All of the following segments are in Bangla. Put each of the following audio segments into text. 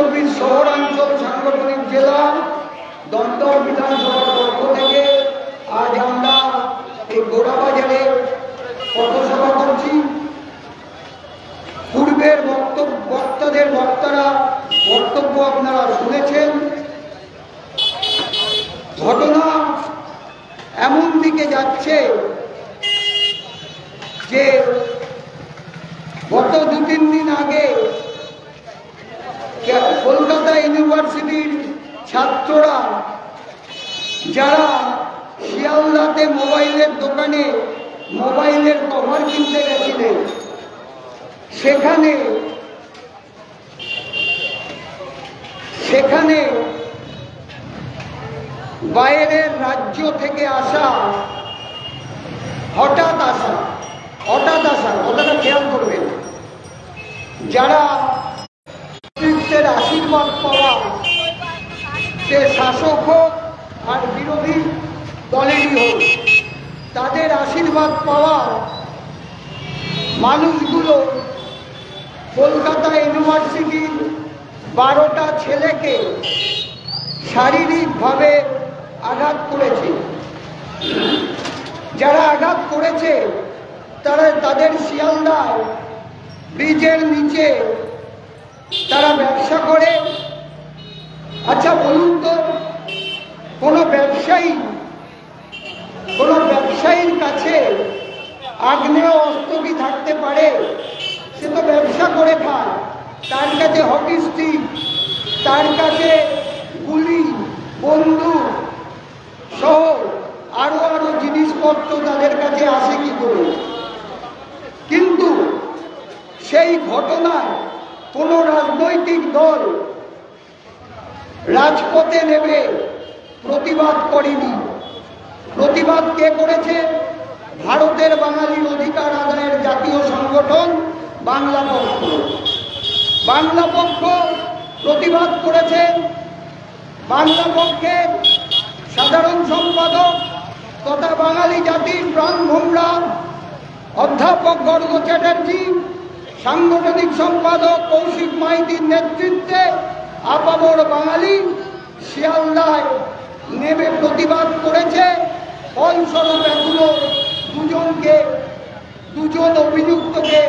চব্বিশ শহরাঞ্চল সাংগঠনিক জেলা, দমদম বিধানসভার পক্ষ থেকে আজ আমরা এই গোড়াবাজারে পথসভা করছি। পূর্বের বক্তব্য, বক্তাদের বক্তারা বক্তব্য আপনারা শুনেছেন। ঘটনা এমন দিকে যাচ্ছে যে গত দু তিন দিন আগে কলকাতা ইউনিভার্সিটির ছাত্ররা যারা শিয়ালদাতে মোবাইলের দোকানে মোবাইলের কভার কিনতে গেছিলেন, সেখানে সেখানে বাইরের রাজ্য থেকে আসা হঠাৎ আসা হঠাৎ আসা, কথাটা খেয়াল করবেন। যারা আশীর্বাদ পাওয়া সে শাসক হোক আর বিরোধী দলেরই হোক, তাদের আশীর্বাদ পাওয়া মানুষগুলো কলকাতা ইউনিভার্সিটির বারোটা ছেলেকে শারীরিকভাবে আঘাত করেছে। যারা আঘাত করেছে, তারা তাদের শিয়ালদায়, ব্রিজের নিচে তারা ব্যবসা করে। আচ্ছা বলুন তো, কোনো ব্যবসায়ী, কোনো ব্যবসায়ীর কাছে আগ্নেয় অস্ত্র কি থাকতে পারে? সে তো ব্যবসা করে খায়। তার কাছে হকি স্টিক, তার কাছে গুলি, বন্দুক সহ আরও আরও জিনিসপত্র তাদের কাছে আসে কি করে? কিন্তু সেই ঘটনায় কোনো রাজনৈতিক দল রাজপথে নেমে প্রতিবাদ করেনি। প্রতিবাদ কে করেছে? ভারতের বাঙালির অধিকার আদায়ের জাতীয় সংগঠন বাংলা পক্ষ। বাংলা পক্ষ প্রতিবাদ করেছে। বাংলা পক্ষের সাধারণ সম্পাদক তথা বাঙালি জাতির প্রাণভোমরা অধ্যাপক গর্গ চ্যাটার্জি সাংগঠনিক সম্পাদক কৌশিক মাইতির নেতৃত্বে আপামর বাঙালি শিয়ালদায় নেমে প্রতিবাদ করেছে। ফলস্বরূপ এগুলো দুজনকে, দুজন অভিযুক্তকে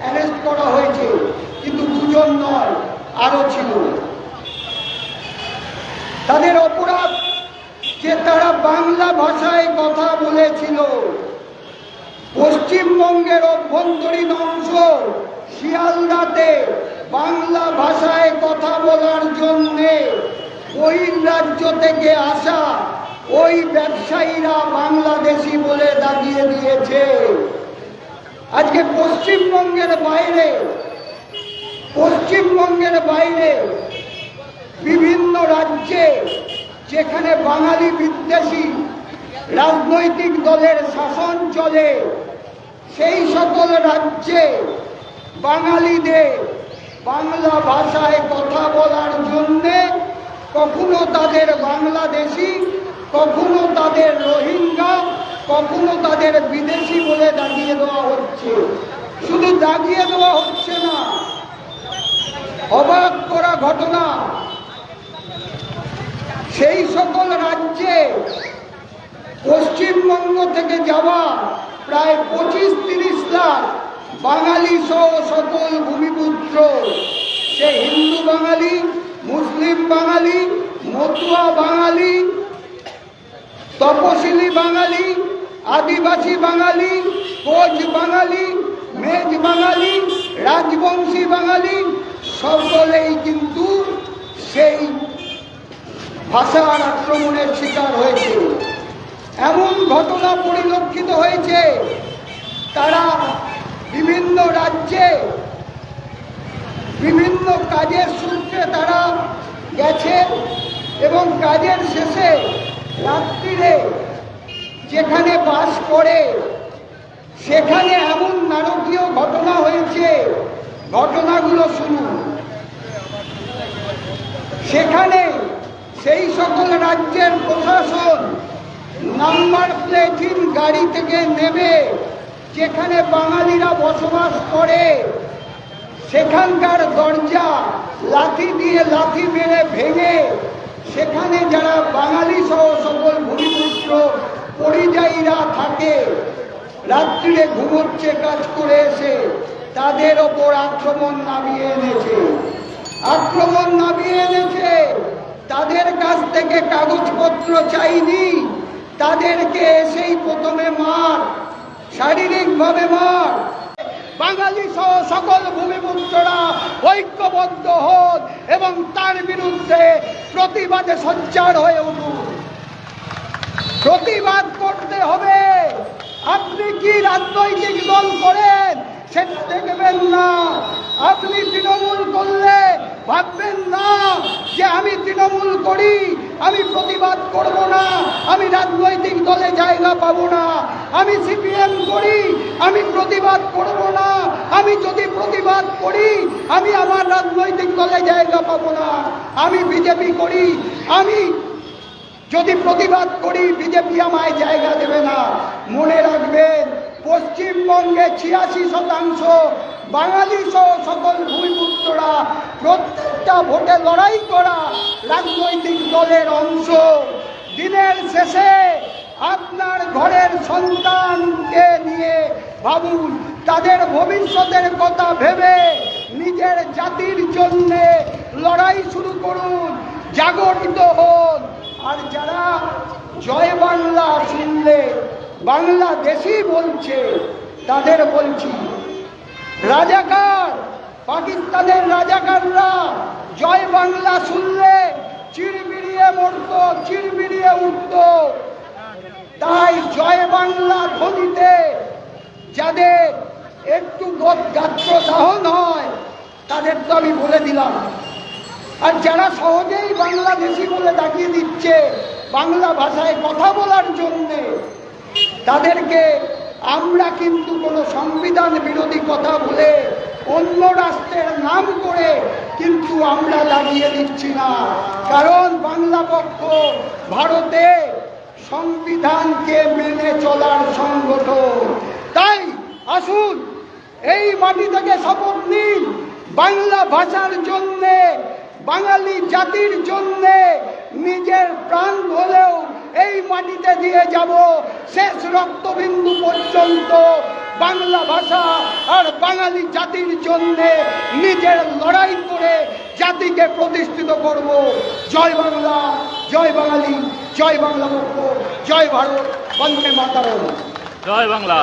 অ্যারেস্ট করা হয়েছে, কিন্তু দুজন নয়, আরও ছিল। তাদের অপরাধ যে তারা বাংলা ভাষায় কথা বলেছিল পশ্চিমবঙ্গের অভ্যন্তরীণ অংশ শিয়ালদাতে বাংলা ভাষায় কথা বলার জন্যে ওই রাজ্য থেকে আসা ওই ব্যবসায়ীরা বাংলাদেশি বলে দাগিয়ে দিয়েছে। আজকে পশ্চিমবঙ্গের বাইরে পশ্চিমবঙ্গের বাইরে বিভিন্ন রাজ্যে যেখানে বাঙালি বিদ্বেষী রাজনৈতিক দলের শাসন চলে সেই সকল রাজ্যে বাঙালিদের বাংলা ভাষায় কথা বলার জন্যে কখনো তাদের বাংলাদেশি, কখনো তাদের রোহিঙ্গা, কখনো তাদের বিদেশি বলে দাগিয়ে দেওয়া হচ্ছে। শুধু দাগিয়ে দেওয়া হচ্ছে না, অবাক করা ঘটনা। সেই সকল রাজ্যে পশ্চিমবঙ্গ থেকে যাওয়া প্রায় পঁচিশ তিরিশ লাখ বাঙালি সহ সকল ভূমিপুত্র। সে হিন্দু বাঙালি, মুসলিম বাঙালি, মতুয়া বাঙালি, তপশিলি বাঙালি, আদিবাসী বাঙালি, কোচ বাঙালি, মেজ বাঙালি, রাজবংশী বাঙালি, সকলেই কিন্তু সেই ভাষার আক্রমণের শিকার হয়েছে এমন ঘটনা পরিলক্ষিত হয়েছে, তারা বিভিন্ন রাজ্যে বিভিন্ন কাজের সূত্রে তারা গেছে এবং কাজের শেষে রাত্রিরে যেখানে বাস করে, সেখানে এমন নারকীয় ঘটনা হয়েছে, ঘটনাগুলো শুনুন। সেখানে সেই সকল রাজ্যের প্রশাসন নাম্বার প্লেটহীন গাড়ি থেকে নেমে যেখানে বাঙালিরা বসবাস করে। সেখানকার দরজা লাঠি দিয়ে লাঠি মেরে ভেঙে, সেখানে যারা বাঙালি সহ সকল ভূমিপুত্র, পরিযায়ীরা থাকে, রাত্রিরে ঘুমোচ্ছে, কাজ করে এসে তাদের ওপর আক্রমণ নামিয়ে এনেছে। আক্রমণ নামিয়ে এনেছে। তাদের কাছ থেকে কাগজপত্র চাইনি। তাদেরকে এসেই প্রথমে মার, শারীরিকভাবে মার। বাঙালি সহ সকল ভূমিপুত্ররা ঐক্যবদ্ধ হন এবং তার বিরুদ্ধে প্রতিবাদে সঞ্চার হয়ে উঠুন। প্রতিবাদ করতে হবে। আপনি কি রাজনৈতিক দল করেন সেটা দেখবেন না। আপনি তৃণমূল করলে ভাববেন না যে আমি তৃণমূল করি। আমি প্রতিবাদ করব না। আমি রাজনৈতিক দলে জায়গা পাবো না। আমি সিপিএম করি, আমি প্রতিবাদ করব না। আমি যদি প্রতিবাদ করি, আমি আমার রাজনৈতিক দলে জায়গা পাবো না। আমি বিজেপি করি, আমি যদি প্রতিবাদ করি, বিজেপি আমায় জায়গা দেবে না। মনে রাখবেন, পশ্চিমবঙ্গে ছিয়াশি শতাংশ বাঙালি সহ সকল ভূমিপুত্ররা প্রত্যেকটা ভোটে লড়াই করা রাজনৈতিক দলের অংশ। দিনের শেষে আপনার ঘরের সন্তানকে নিয়ে ভাবুন, তাদের ভবিষ্যতের কথা ভেবে নিজের জাতির জন্যে লড়াই শুরু করুন, জাগরিত হন। আর যারা জয় বাংলা শুনলে, বাংলাদেশি বলছে, তাদের বলছি রাজাকার, পাকিস্তানের রাজাকাররা, জয় বাংলা শুনলে চিরমিরিয়ে মরত চিরমিরিয়ে উঠত। তাই জয় বাংলা ধ্বনিতে যাদের একটু গাত্র দাহন হয় তাদের তো আমি বলে দিলাম। আর যারা সহজেই বাংলাদেশি বলে দেখিয়ে দিচ্ছে, বাংলা ভাষায় কথা বলার জন্যে, তাদেরকে আমরা কিন্তু কোনো সংবিধান বিরোধী কথা বলে অন্য রাষ্ট্রের নাম করে কিন্তু আমরা দাঁড়িয়ে দিচ্ছি না। কারণ বাংলা পক্ষ ভারতে সংবিধানকে মেনে চলার সংগঠন। তাই আসুন, এই মাটি থেকে শপথ নিন। বাংলা ভাষার জন্যে, বাঙালি জাতির জন্যে, নিজের প্রাণ হলেও এই মাটিতে দিয়ে যাব। শেষ রক্তবিন্দু পর্যন্ত বাংলা ভাষা আর বাঙালি জাতির জন্যে নিজের লড়াই করে জাতিকে প্রতিষ্ঠিত করব। জয় বাংলা, জয় বাঙালি, জয় বাংলা জয় ভারত, বন্দে মাতারণ জয় বাংলা।